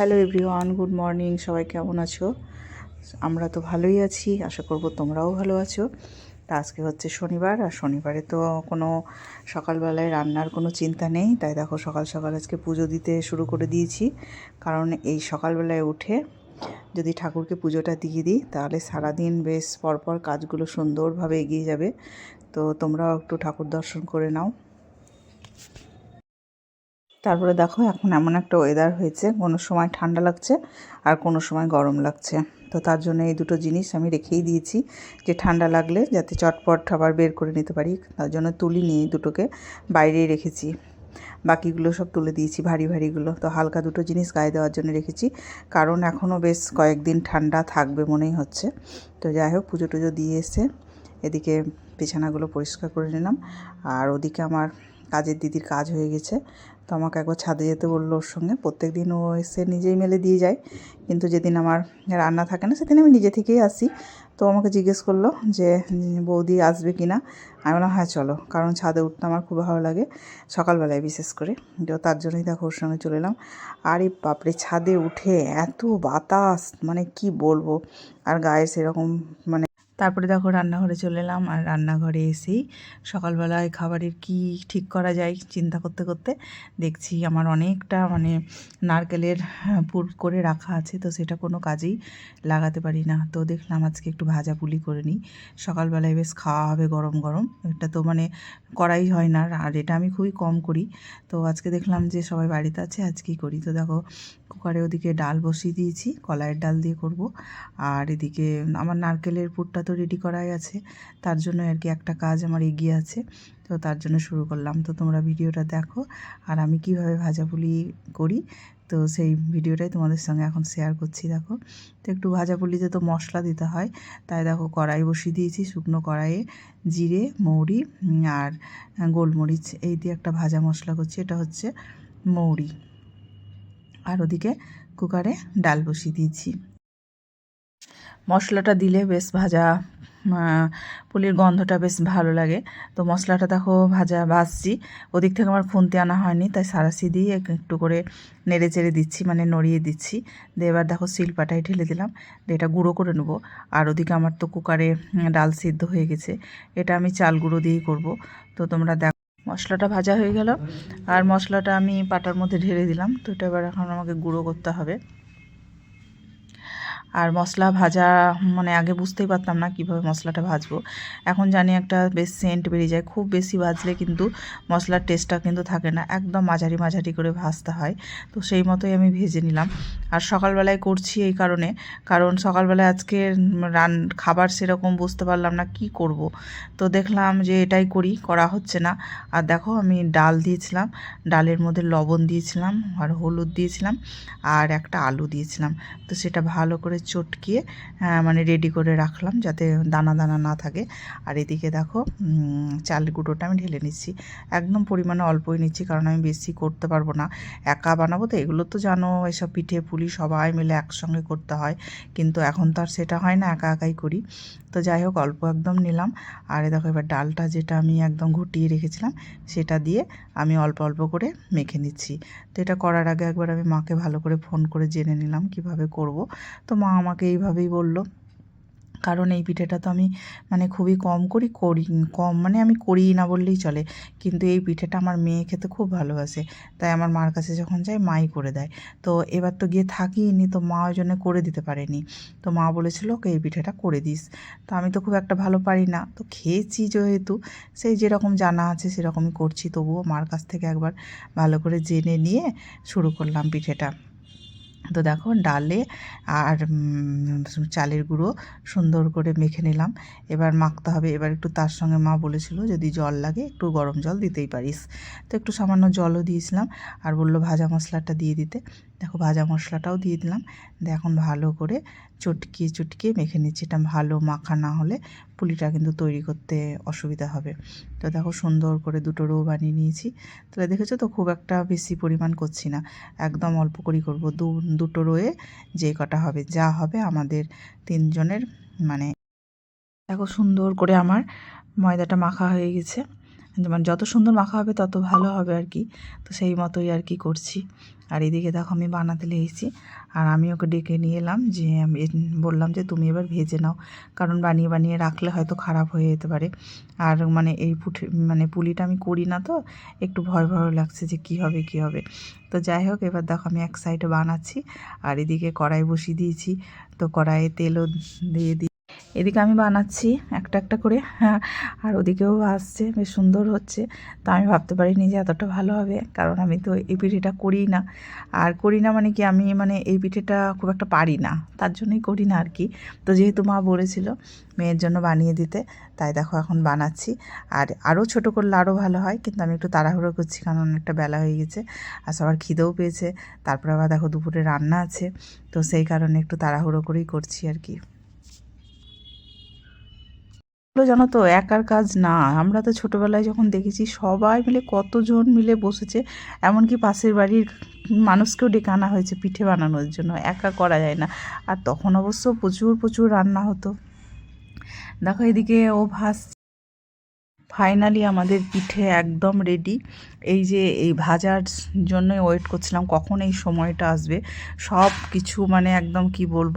Hello everyone, good morning, সবাই কেমন আছো? আমরা তো ভালোই আছি, আশা করব তোমরাও ভালো আছো। তা আজকে হচ্ছে শনিবার, আর শনিবারে তো কোনো সকালবেলায় রান্নার কোনো চিন্তা নেই। তাই দেখো সকাল সকাল আজকে পুজো দিতে শুরু করে দিয়েছি। কারণ এই সকালবেলায় উঠে যদি ঠাকুরকে পুজোটা দিয়ে দিই, তাহলে সারাদিন বেশ পরপর কাজগুলো সুন্দরভাবে এগিয়ে যাবে। তো তোমরাও একটু ঠাকুর দর্শন করে নাও। তারপরে দেখো এখন এমন একটা ওয়েদার হয়েছে, কোনো সময় ঠান্ডা লাগছে আর কোনো সময় গরম লাগছে। তো তার জন্য এই দুটো জিনিস আমি রেখেই দিয়েছি যে ঠান্ডা লাগলে যাতে চটপট আবার বের করে নিতে পারি, তার জন্য তুলি নিয়ে দুটোকে বাইরেই রেখেছি। বাকিগুলো সব তুলে দিয়েছি, ভারী ভারীগুলো। তো হালকা দুটো জিনিস গায়ে দেওয়ার জন্য রেখেছি, কারণ এখনও বেশ কয়েকদিন ঠান্ডা থাকবে মনেই হচ্ছে। তো যাই হোক, পুজো টুজো দিয়ে এসে এদিকে বিছানাগুলো পরিষ্কার করে নিলাম। আর ওদিকে আমার কাজের দিদির কাজ হয়ে গেছে তো আমাকে একবার ছাদে যেতে বলল ওর সঙ্গে। প্রত্যেক দিন ও এসে নিজেই মেলে দিয়ে যায়। কিন্তু যেদিন আমার রান্না থাকে না, সেদিন আমি নিজে থেকেই আসি। তো আমাকে জিজ্ঞেস করল যে, বৌদি আসবে কি না আমি বললাম হ্যাঁ চলো। কারণ ছাদে উঠতে আমার খুব ভালো লাগে সকালবেলায় বিশেষ করে। তো তার জন্যই দেখো ওর সঙ্গে চলে এলাম। আর বাপরে, ছাদে উঠে এত বাতাস মানে কি বলব? আর গায়ে সেরকম মানে তারপরে দেখো রান্নাঘরে চলে এলাম আর রান্নাঘরে এসেই সকালবেলায় খাবারের কি ঠিক করা যায় চিন্তা করতে করতে দেখছি আমার অনেকটা মানে নারকেলের হ্যাঁ, পুর করে রাখা আছে তো সেটা কোনো কাজেই লাগাতে পারি না। তো দেখলাম আজকে একটু ভাজা পুলি করে নিই। সকালবেলায় বেশ খাওয়া হবে গরম গরম। এটা তো মানে করাই হয় না। আর এটা আমি খুবই কম করি। তো আজকে দেখলাম যে সবাই বাড়িতে আছে আজকেই করি? তো দেখো কুকারে ওদিকে ডাল বসিয়ে দিয়েছি, কলাইয়ের ডাল দিয়ে করব। আর এদিকে আমার নারকেলের পুরটা তো রেডি করাই আছে, তার জন্য আর কি একটা কাজ আমার এগিয়ে আছে, তো তার জন্য শুরু করলাম। তো তোমরা ভিডিওটা দেখো, আর আমি কীভাবে ভাজাপুলি করি, তো সেই ভিডিওটাই তোমাদের সঙ্গে এখন শেয়ার করছি, দেখো। তো একটু ভাজাপুলিতে তো মশলা দিতে হয়, তাই দেখো কড়াই বসিয়ে দিয়েছি, শুকনো কড়াইয়ে জিরে, মৌরি আর গোলমরিচ, এই দিয়ে একটা ভাজা মশলা করছি, এটা হচ্ছে মৌরি। আর ওদিকে কুকারে ডাল বসিয়ে দিয়েছি। মশলাটা দিলে বেশ ভাজা পুলির গন্ধটা বেশ ভালো লাগে। তো মশলাটা দেখো ভাজা ভাজছি। ওদিক থেকে আমার খুন্তি আনা হয়নি, তাই সারাসি দিয়ে একটু করে নেড়ে চেড়ে দিচ্ছি মানে নড়িয়ে দিচ্ছি। দিয়ে এবার দেখো শিলপাটায় ঢেলে দিলাম, দিয়ে এটা গুঁড়ো করে নেব। আর ওদিকে আমার তো কুকারে ডাল সিদ্ধ হয়ে গেছে। এটা আমি চাল গুঁড়ো দিয়েই করব। তো তোমরা দেখো মশলাটা ভাজা হয়ে গেল। আর মশলাটা আমি পাটার মধ্যে ঢেলে দিলাম। তো এটা এবার এখন আমাকে গুঁড়ো করতে হবে। আর মশলা ভাজা মানে আগে বুঝতেই পারতাম না কীভাবে মশলাটা ভাজবো। এখন জানি একটা বেশ সেন্ট বেরিয়ে যায়। খুব বেশি ভাজলে কিন্তু মশলার টেস্টটা কিন্তু থাকে না। একদম মাঝারি মাঝারি করে ভাজতে হয়। তো সেই মতোই আমি ভেজে নিলাম। আর সকালবেলায় করছি এই কারণে। কারণ সকালবেলায় আজকে রান, খাবার সেরকম বুঝতে পারলাম না কি করব। তো দেখলাম যে এটাই করি, করা হচ্ছে না। আর দেখো আমি ডাল দিয়েছিলাম। ডালের মধ্যে লবণ দিয়েছিলাম আর হলুদ দিয়েছিলাম আর একটা আলু দিয়েছিলাম। তো সেটা ভালো করে চটকিয়ে মানে রেডি করে রাখলাম যাতে দানা দানা না থাকে। আর এদিকে দেখো চাল গুঁড়োটা আমি ঢেলে নিচ্ছি। একদম পরিমাণে অল্পই নিচ্ছি কারণ আমি বেশি করতে পারব না। একা বানাবো তো, এগুলো তো জানো, এসব পিঠে পুলি সবাই মিলে একসঙ্গে করতে হয়। কিন্তু এখন তো আর সেটা হয় না, একা একাই করি। তো যাই হোক, অল্প একদম নিলাম। আর দেখো, এবার ডালটা যেটা আমি একদম ঘুটিয়ে রেখেছিলাম, সেটা দিয়ে আমি অল্প অল্প করে মেখে নিচ্ছি। তো এটা করার আগে একবার আমি মাকে ভালো করে ফোন করে জেনে নিলাম কীভাবে করব। তো মা আমাকে এইভাবেই বলল। কারণ এই পিঠেটা তো আমি মানে খুবই কম করি করি, কম মানে আমি করি না বললেই চলে। কিন্তু এই পিঠেটা আমার মেয়ে খেতে খুব ভালোবাসে। তাই আমার মার কাছে যখন যাই, মাই করে দেয়। তো এবার তো গিয়ে থাকিনি তো মা ওই জন্য করে দিতে পারেনি। তো মা বলেছিল, ওকে, এই পিঠেটা করে দিস। তো আমি তো খুব একটা ভালো পারি না। তো খেয়েছি যেহেতু, সেই যেরকম জানা আছে সেরকমই করছি। তবুও মার কাছ থেকে একবার ভালো করে জেনে নিয়ে শুরু করলাম পিঠেটা। তো দেখো ডালে আর চালের গুঁড়ো সুন্দর করে মেখে নিলাম। এবার মাখতে হবে। এবার একটু তার সঙ্গে মা বলেছিল যদি জল লাগে একটু গরম জল দিতেই পারিস। তো একটু সামান্য জলও দিয়েছিলাম। আর বলল ভাজা মশলাটা দিয়ে দিতে। দেখো ভাজা মশলাটাও দিয়ে দিলাম। দিয়ে এখন ভালো করে চটকিয়ে চটকিয়ে মেখে নিচ্ছি। এটা ভালো মাখা না হলে পুলিটা কিন্তু তৈরি করতে অসুবিধা হবে। তো দেখো সুন্দর করে দুটো রো বানিয়ে নিয়েছি। তাহলে দেখেছ তো খুব একটা বেশি পরিমাণ করছি না। একদম অল্প করেই করব। দু, দুটো রোয়ে যে কটা হবে, যা হবে আমাদের তিনজনের মানে দেখো সুন্দর করে আমার ময়দাটা মাখা হয়ে গেছে। মানে যত সুন্দর মাখা হবে, তত ভালো হবে আর কি। তো সেই মতোই আর কি করছি। আর এদিকে দেখো আমি বানাতে লেগেছি। আর আমি ওকে ডেকে নিয়ে এলাম যে আমি বললাম যে, তুমি এবার ভেজে নাও। কারণ বানিয়ে বানিয়ে রাখলে হয়তো খারাপ হয়ে যেতে পারে। আর মানে এই পুঠি মানে পুলিটা আমি করি না তো, একটু ভয় ভয় লাগছে যে, কি হবে কি হবে? তো যাই হোক, এবার দেখো আমি এক সাইডে বানাচ্ছি। আর এদিকে কড়াই বসিয়ে দিয়েছি। তো কড়াইয়ে তেলও দিয়ে দিই এদিকে আমি বানাচ্ছি একটা একটা করে, আর ওদিকেও আসছে, বেশ সুন্দর হচ্ছে। তো আমি ভাবতে পারিনি যে এতটা ভালো হবে, কারণ আমি তো এই পিঠেটা করি না। আর করি না মানে কি, আমি মানে এই পিঠেটা খুব একটা পারি না, তার জন্যই করি না আর কি। তো যেহেতু মা বলেছিল মেয়ের জন্য বানিয়ে দিতে, তাই দেখো এখন বানাচ্ছি। আর আরও ছোটো করলে আরও ভালো হয়, কিন্তু আমি একটু তাড়াহুড়ো করছি, কারণ অনেকটা বেলা হয়ে গেছে, আর সবার খিদেও পেয়েছে। তারপরে আবার দেখো দুপুরে রান্না আছে, তো সেই কারণে একটু তাড়াহুড়ো করেই করছি আর কি। জানো তো একার কাজ না। আমরা তো ছোটোবেলায় যখন দেখেছি সবাই মিলে কতজন মিলে বসেছে, এমনকি পাশের বাড়ির মানুষকেও ডেকে আনা হয়েছে পিঠে বানানোর জন্য, একা করা যায় না। আর তখন অবশ্য প্রচুর প্রচুর রান্না হতো। দেখো এদিকে ও ভাস ফাইনালি আমাদের পিঠে একদম রেডি এই যে এই ভাজার জন্যই ওয়েট করছিলাম কখন এই সময়টা আসবে। সব কিছু মানে একদম কি বলব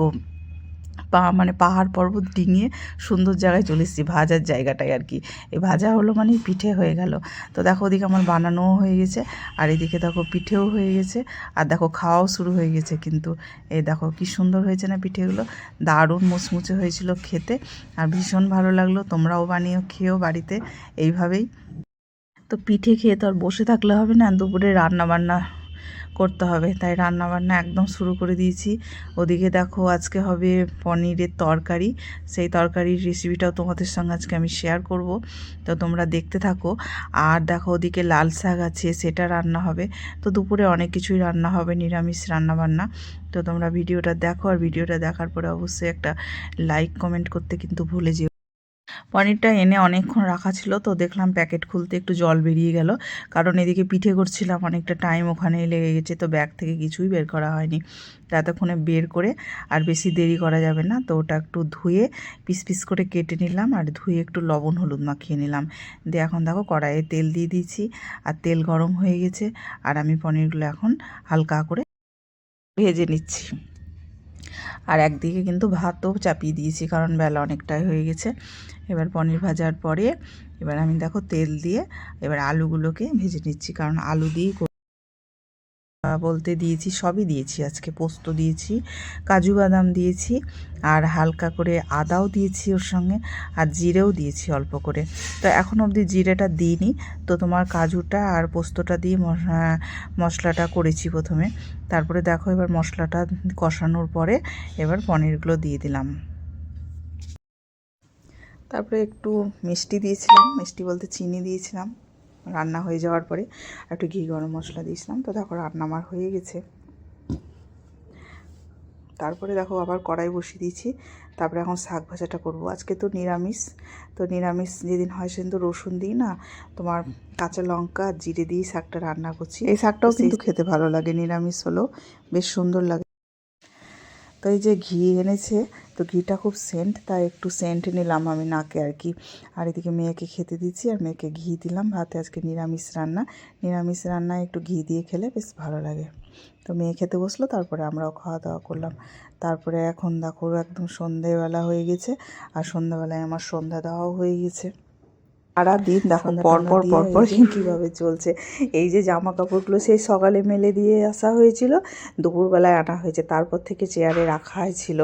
পা মানে পাহাড় পর্বত ডিঙিয়ে সুন্দর জায়গায় চলে এসেছি, ভাজার জায়গাটায় আর কি। এই ভাজা হলো মানে পিঠে হয়ে গেল। তো দেখো ওদিকে আমার বানানোও হয়ে গেছে, আর এদিকে দেখো পিঠেও হয়ে গেছে, আর দেখো খাওয়াও শুরু হয়ে গেছে কিন্তু। এই দেখো কি সুন্দর হয়েছে না পিঠেগুলো, দারুণ মুচমুচে হয়েছিল খেতে, আর ভীষণ ভালো লাগল, তোমরাও বানিয়েও খেয়েও বাড়িতে, এইভাবেই। তো পিঠে খেয়ে তো আর বসে থাকলে হবে না, দুপুরে রান্না বান্না করতে হবে। তাই রান্নাবান্না একদম শুরু করে দিয়েছি। ওদিকে দেখো আজকে হবে পনিরের তরকারি। সেই তরকারির রেসিপিটাও তোমাদের সঙ্গে আজকে আমি শেয়ার করব। তো তোমরা দেখতে থাকো। আর দেখো ওদিকে লাল শাক আছে, সেটা রান্না হবে। তো দুপুরে অনেক কিছুই রান্না হবে, নিরামিষ রান্নাবান্না। তো তোমরা ভিডিওটা দেখো, আর ভিডিওটা দেখার পরে অবশ্যই একটা লাইক কমেন্ট করতে কিন্তু ভুলে যেও পনিরটা এনে অনেকক্ষণ রাখা ছিল, তো দেখলাম প্যাকেট খুলতে একটু জল বেরিয়ে গেল। কারণ এদিকে পিঠে করছিলাম, অনেকটা টাইম ওখানে লেগে গেছে, তো ব্যাগ থেকে কিছুই বের করা হয়নি। তো এতক্ষণে বের করে আর বেশি দেরি করা যাবে না, তো ওটা একটু ধুয়ে পিস পিস করে কেটে নিলাম আর ধুয়ে একটু লবণ হলুদ মাখিয়ে নিলাম। দিয়ে এখন দেখো কড়াইয়ে তেল দিয়ে দিয়েছি আর তেল গরম হয়ে গেছে আর আমি পনিরগুলো এখন হালকা করে ভেজে নিচ্ছি। আর একদিকে কিন্তু ভাতও চাপিয়ে দিয়েছি, কারণ বেলা অনেকটাই হয়ে গেছে। এবার পনির ভাজার পরে এবার আমি দেখো তেল দিয়ে এবার আলুগুলোকে ভেজে নিচ্ছি, কারণ আলু দিয়েই বলতে দিয়েছি, সবই দিয়েছি। আজকে পোস্ত দিয়েছি, কাজু বাদাম দিয়েছি আর হালকা করে আদাও দিয়েছি ওর সঙ্গে আর জিরেও দিয়েছি অল্প করে। তো এখন অবধি জিরেটা দিইনি। তো তোমার কাজুটা আর পোস্তটা দিয়ে মশলাটা করেছি প্রথমে। তারপরে দেখো এবার মশলাটা কষানোর পরে এবার পনিরগুলো দিয়ে দিলাম। তারপরে একটু মিষ্টি দিয়েছিলাম, মিষ্টি বলতে চিনি দিয়েছিলাম। রান্না হয়ে যাওয়ার পরে একটু ঘি গরম মশলা দিয়েছিলাম। তো দেখো রান্না আমার হয়ে গেছে। তারপরে দেখো আবার কড়াই বসিয়ে দিয়েছি। তারপরে এখন শাক ভাজাটা করব। আজকে তো নিরামিষ। তো নিরামিষ যেদিন হয় সেদিন তো রসুন দিই না। তোমার কাঁচা লঙ্কা জিরে দিয়ে শাকটা রান্না করছি। এই শাকটাও কিন্তু খেতে ভালো লাগে। নিরামিষ হলেও বেশ সুন্দর লাগে। তো এই যে ঘি এনেছে তো ঘিটা খুব সেন্ট তাই একটু সেন্ট নিলাম আমি নাকে আর কি। আর এদিকে মেয়েকে খেতে দিচ্ছি আর মেয়েকে ঘি দিলাম। ভাতে আজকে নিরামিষ রান্না। নিরামিষ রান্নায় একটু ঘি দিয়ে খেলে বেশ ভালো লাগে। তো মেয়ে খেতে বসল, তারপরে আমরাও খাওয়া দাওয়া করলাম। তারপরে এখন দেখো, একদম সন্ধেবেলা হয়ে গেছে। আর সন্ধ্যাবেলায় আমার সন্ধ্যা দেওয়াও হয়ে গেছে। সারা দিন দেখো পরপর পরপর কীভাবে চলছে। এই যে জামা কাপড়গুলো সেই সকালে মেলে দিয়ে আসা হয়েছিল দুপুরবেলায় আনা হয়েছে। তারপর থেকে চেয়ারে রাখা হয়েছিল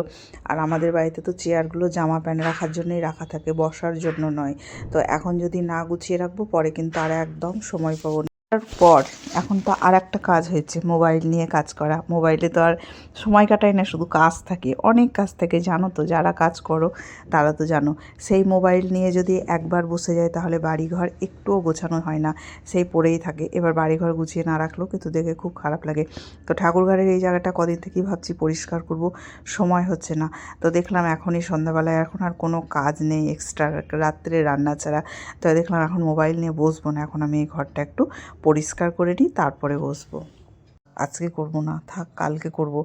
আর আমাদের বাড়িতে তো চেয়ারগুলো জামা প্যান্ট রাখার জন্যই রাখা থাকে বসার জন্য নয়। তো এখন যদি না গুছিয়ে রাখব পরে কিন্তু আর একদম সময় পাবো পর এখন তো আর একটা কাজ হয়েছে, মোবাইল নিয়ে কাজ করা। মোবাইলে তো আর সময় কাটায় না, শুধু কাজ থাকে, অনেক কাজ থাকে, জানো তো, যারা কাজ করো, তারা তো জানো। সেই মোবাইল নিয়ে যদি একবার বসে যায়, তাহলে বাড়িঘর একটুও গোছানো হয় না, সেই পড়েই থাকে। এবার বাড়িঘর গুছিয়ে না রাখলেও কিন্তু দেখে খুব খারাপ লাগে। তো ঠাকুরঘরের এই জায়গাটা কদিন থেকেই ভাবছি পরিষ্কার করব, সময় হচ্ছে না। তো দেখলাম এখনই সন্ধ্যাবেলায় এখন আর কোনো কাজ নেই এক্সট্রা রাত্রে রান্না ছাড়া। তো দেখলাম এখন মোবাইল নিয়ে বসবো না, এখন আমি এই ঘরটা একটু পরিষ্কার করে নিই, তারপরে বসবো। আজকে করব না, থাক, কালকে করব,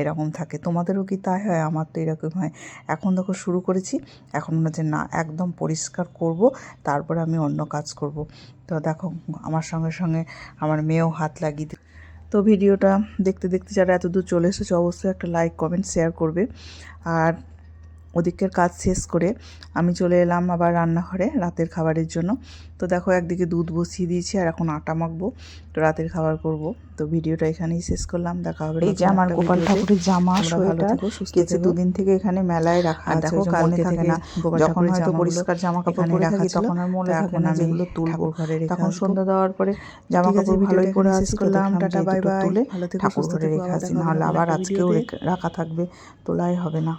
এরকম থাকে। তোমাদেরও কি তাই হয়? আমার তো এরকম হয়। এখন দেখো শুরু করেছি, এখন মনে হচ্ছে না, একদম পরিষ্কার করব, তারপরে আমি অন্য কাজ করব। তো দেখো, আমার সঙ্গে সঙ্গে আমার মেয়েও হাত লাগিয়ে তো ভিডিওটা দেখতে দেখতে যারা এতদূর চলে এসেছে, অবশ্যই একটা লাইক কমেন্ট শেয়ার করবে। আর ওদিকের কাজ শেষ করে আমি চলে এলাম আবার রান্নাঘরে রাতের খাবারের জন্য। তো দেখো একদিকে দুধ বসিয়ে দিয়েছি আর এখন আটা মাখবো। তো রাতের খাবার করব। তো ভিডিওটা এখানেই শেষ করলাম। দেখা হবে এই যে আমার গোপাল ঠাকুরের জামা ভালো সোয়েটার সুস্থ কেচে দুদিন থেকে এখানে মেলায় রাখা আর আছে। দেখো কালকে থাকে না যখন হয়তো পরিষ্কার জামা কাপড় পরে রাখা থাকি তখন আর মনে থাকে না আমি যেগুলো তুলবো। ঘরে রেখে তখন। সন্ধ্যা দেওয়ার পরে জামা কাপড় ভালোই এখানেই শেষ তো করে দেখলাম দেখলাম যে টাটা, বাই বাই। তুলে ঠাকুর ঘরে রেখে হবে নাহলে আবার আজকেও রাখা থাকবে। তোলাই হবে না।